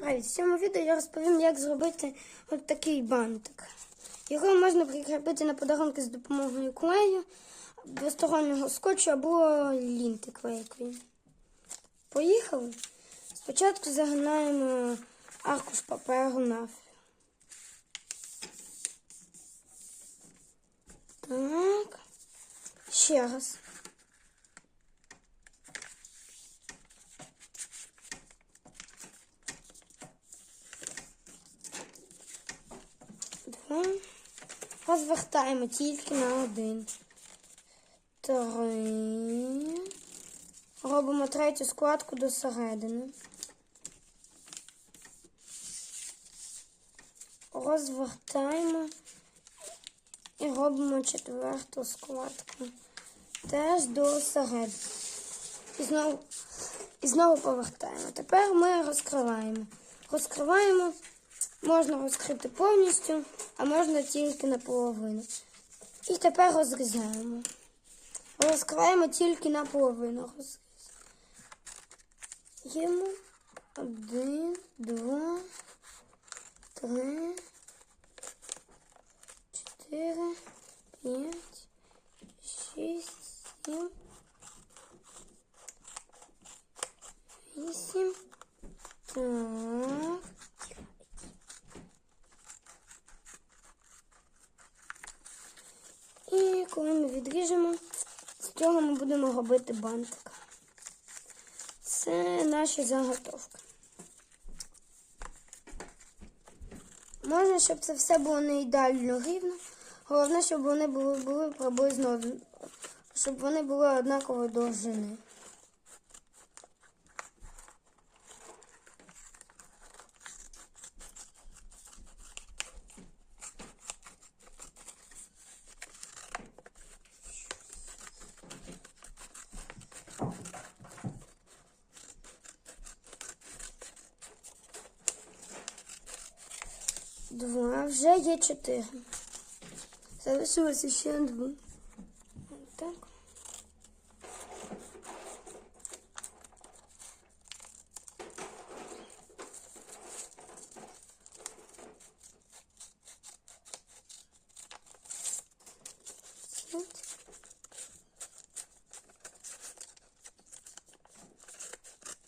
привіт! В цьому відео я розповім, як зробити от такий бантик. Його можна прикріпити на подарунки з допомогою клею, двостороннього скотчу або лінти клейкої. Поїхали. Спочатку загинаємо аркуш паперу навпіл. Так. Ще раз. Два. Розвертаємо тільки на один. Три. Робимо третю складку до середини. Розвертаємо і робимо четверту складку. Теж до середини. І знову, і знову повертаємо. Тепер ми розкриваємо. Розкриваємо. Можна розкрити повністю, а можна тільки наполовину. І тепер розрізаємо. Розкриваємо тільки наполовину. Розрізаємо. Один, два, три, чотири, п'ять, шість, сім, вісім. Так. І коли ми відріжемо, з цього ми будемо робити бантик. Це наші заготовки. Можна, щоб це все було не ідеально рівно. Головне, щоб вони були приблизно щоб вони були однакової довжини. Два, вже є чотири. Залишилося ще два. Так.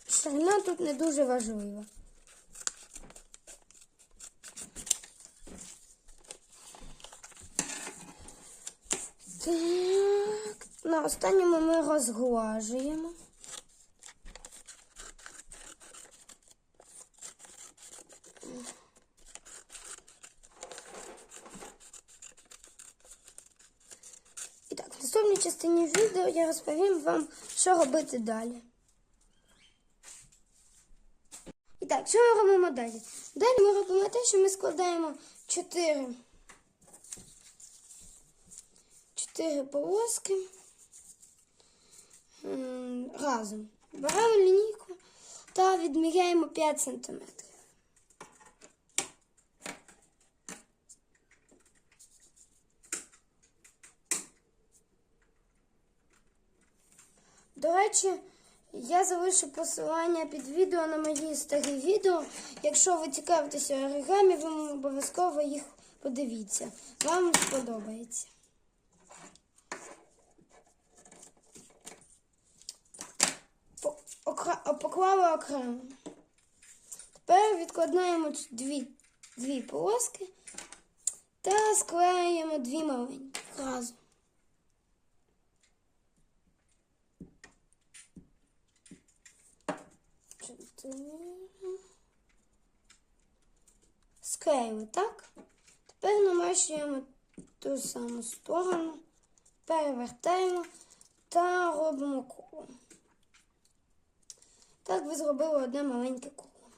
Ширина тут не дуже важлива. Так, на останньому ми розглажуємо. І так, в наступній частині відео я розповім вам, що робити далі. І так, що ми робимо далі? Далі ми робимо те, що ми складаємо 4 чотири полоски разом. Беремо лінійку та відміряємо 5 см. До речі, я залишу посилання під відео на мої старі відео. Якщо ви цікавитеся оригамі, ви обов'язково їх подивіться. Вам сподобається. Поклали окремо. Тепер відкладаємо дві, дві полоски та склеїмо дві маленькі разом. Склеїли, так? Тепер намащуємо ту саму сторону, перевертаємо та робимо коло. Так ви зробили одне маленьке коло.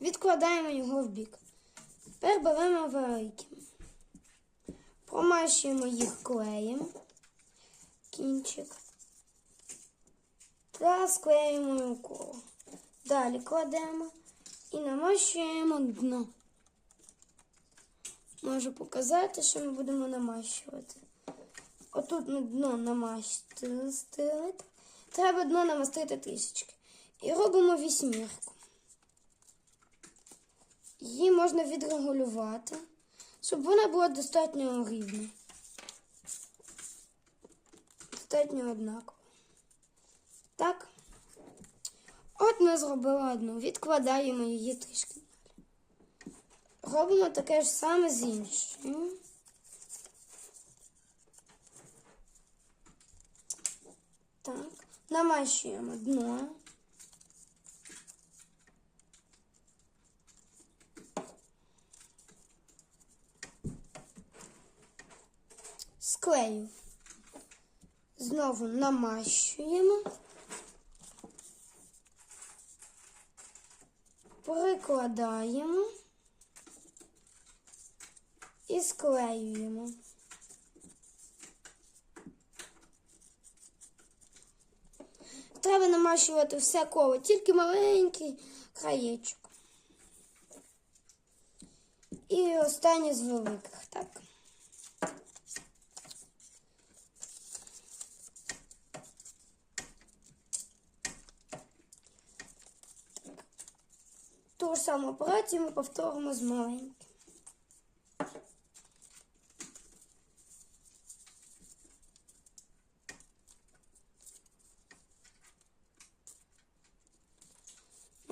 Відкладаємо його в бік. Тепер беремо великі. Промащуємо їх клеєм, кінчик. Та його коло. Далі кладемо і намащуємо дно. Можу показати, що ми будемо намащувати. Отут ми дно намастили. Треба дно намастити трішечки. І робимо вісьмірку. Її можна відрегулювати, щоб вона була достатньо рівна. Достатньо однакова. Так. От ми зробили одну. Відкладаємо її трішки. Робимо таке ж саме з іншою. Так, намащуємо дно. Склею. Знову намащуємо. Прикладаємо і склеюємо. Треба намащувати все коло, тільки маленький краєчок. І останнє з великих, так. Ту ж саму операцію ми повторимо з маленьким.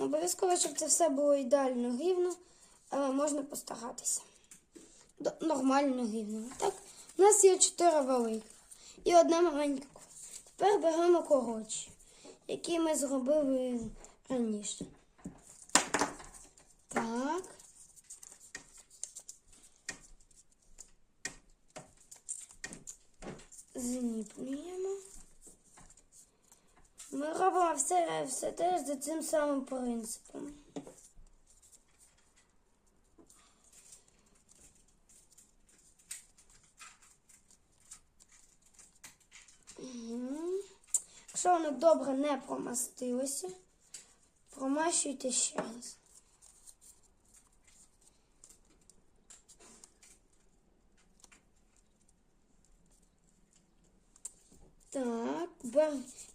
Обов'язково, щоб це все було ідеально рівно, але можна постаратися. Нормально рівно. Так? У нас є чотири великих і одна маленька. Тепер беремо коротші, які ми зробили раніше. Так. Зліплюємо. Ми робимо все, все теж за цим самим принципом. Якщо воно добре не промастилося, промащуйте ще раз.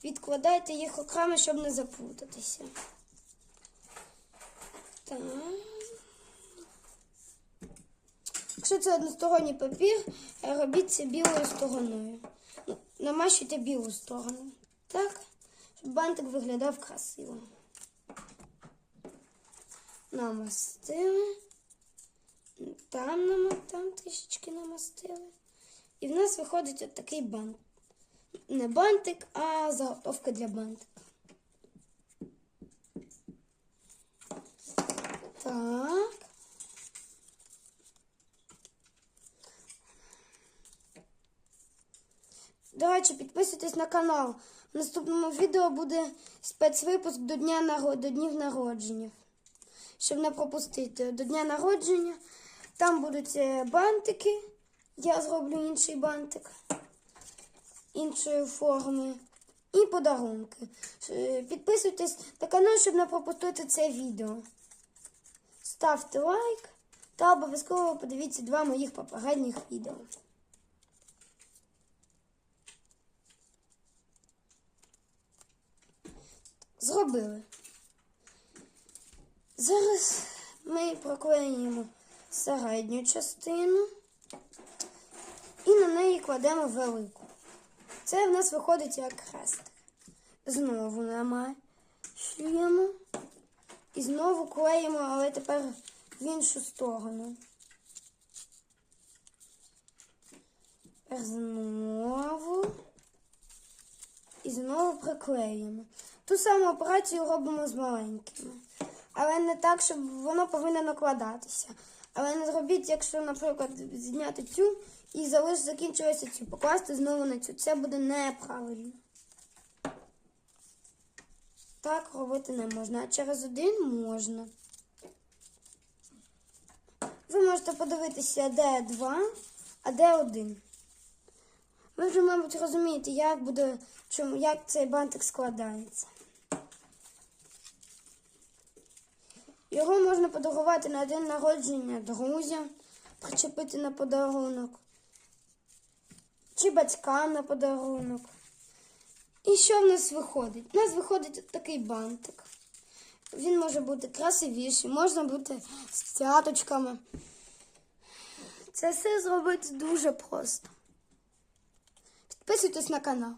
Відкладайте їх окремо, щоб не заплутатися. Так. Якщо це односторонній папір, робіть це білою стороною. Ну, намащуйте білу сторону. Так, щоб бантик виглядав красиво. Намастили. Там, там трішечки намастили. І в нас виходить от такий бант. Не бантик, а заготовка для бантика. Так. До підписуйтесь на канал. В наступному відео буде спецвипуск до дня до днів народження. Щоб не пропустити до дня народження. Там будуть е, бантики. Я зроблю інший бантик іншої форми. І подарунки. Е, Підписуйтесь на канал, щоб не пропустити це відео. Ставте лайк та обов'язково подивіться два моїх попередніх відео. Зробили. Зараз ми проклеїмо середню частину і на неї кладемо велику. Це в нас виходить як хрестик. Знову намащуємо. І знову клеїмо, але тепер в іншу сторону. Тепер знову. І знову приклеїмо. Ту саму операцію робимо з маленькими. Але не так, щоб воно повинно накладатися. Але не зробіть, якщо, наприклад, зняти цю і залиш закінчилося цю, покласти знову на цю. Це буде неправильно. Так робити не можна, а через один можна. Ви можете подивитися, де два, а де один. Ви вже, мабуть, розумієте, як буде, чому, як цей бантик складається. Його можна подарувати на день народження друзям, причепити на подарунок, чи батькам на подарунок. І що в нас виходить? У нас виходить такий бантик. Він може бути красивіший, можна бути з цяточками. Це все зробити дуже просто. Підписуйтесь на канал.